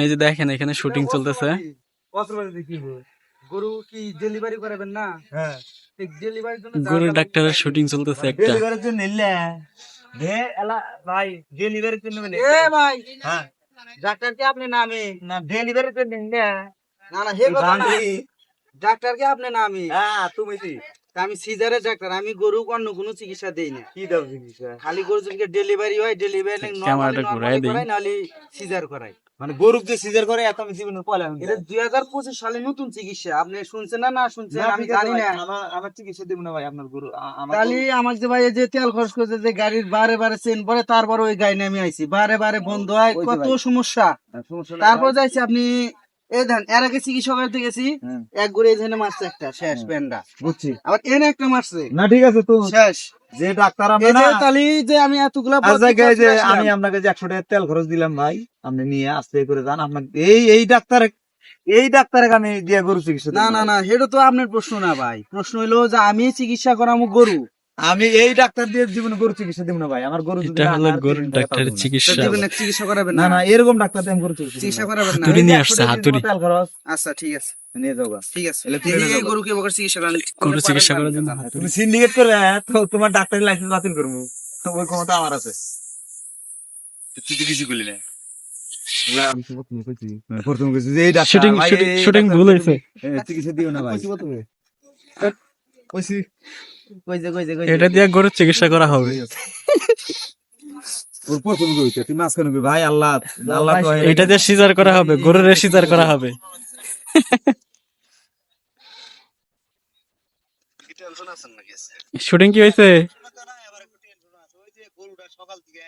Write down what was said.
এই যে দেখেন এখানে শুটিং চলতেছে। গরু? কি ডেলিভারি করাবেন না? হ্যাঁ। ডেলিভারির জন্য গরু ডাক্তারের শুটিং চলতেছে একটা। ডেলিভারির জন্য নিলে দে এলা ভাই ডেলিভারির জন্য এ ভাই। হ্যাঁ। ডাক্তার কি আপনি নামে? না ডেলিভারির জন্য নিলে। না না হে কথা ডাক্তার কি আপনি নামে? হ্যাঁ তুমি আমি সিজারের ডাক্তার আমি গরু অন্য কোনো চিকিৎসা দেই না। কি দাও চিকিৎসা? খালি গরু যদি ডেলিভারি হয় ডেলিভারি ঘুরাই দেই। সিজার করাই মানে গরু যে সিজার করে এত আমি জীবনে এটা দুই হাজার পঁচিশ সালে নতুন চিকিৎসা। আপনি শুনছেন না না শুনছেন? আমি জানি না। আমার আমার চিকিৎসা দিব না ভাই আপনার গরু আমার তাহলে আমাকে যে ভাই এই যে তেল খরচ করছে যে গাড়ির বারে বারে চেন পরে তারপর ওই গাড়ি নেমে আইছি। বারে বারে বন্ধ হয় কত সমস্যা। নাই তারপর যাইছি আপনি এই ধান এর আগে গেছি এক ঘুরে এখানে মারছে একটা শেষ প্যান্ডা বুঝছি। আবার এনে একটা মারছে। না ঠিক আছে তো শেষ। যে ডাক্তার আমরা না তালি যে আমি এতগুলা যে আমি আপনাকে যে একশো টাকা তেল খরচ দিলাম ভাই আপনি নিয়ে আস্তে করে যান আপনাকে এই এই ডাক্তার এই ডাক্তারে আমি দিয়ে গরু চিকিৎসা না না না সেটা তো আপনার প্রশ্ন না ভাই। প্রশ্ন হইল যে আমি চিকিৎসা করামু গরু। আমি এই ডাক্তার দিয়ে জীবনে গরু চিকিৎসা দিব না ভাই আমার গরু এটা হলো গরুর ডাক্তারের। তো চিকিৎসা। চিকিৎসা করাবেন না? না না এরকম ডাক্তার দিয়ে আমি গরু চিকিৎসা চিকিৎসা না। করাবেন না। হাতুড়ি নিয়ে আসছে হাতুড়ি আচ্ছা ঠিক আছে। নিয়ে যাও ঠিক আছে। এই। গরুকে বকার চিকিৎসা করেন গরু চিকিৎসা করার জন্য তুমি সিন্ডিকেট তো তোমার ডাক্তারি লাইসেন্স বাতিল করব। তো ওই ক্ষমতা আমার আছে। তুই তো কিছু করলি না। প্রথম কিছু যে এই ডাক্তার, শুটিং শুটিং এই শুটিং ডাক্তার ভুল হয়েছে। চিকিৎসা দিও না ভাই। কইছি। কইছে কইছে এটা দিয়ে গরুর চিকিৎসা করা হবে। ভাই আল্লাহ আল্লাহ তো এটা দিয়ে সিজার করা হবে গরুর সিজার করা হবে। টেনশন শুটিং কি হয়েছে সকাল থেকে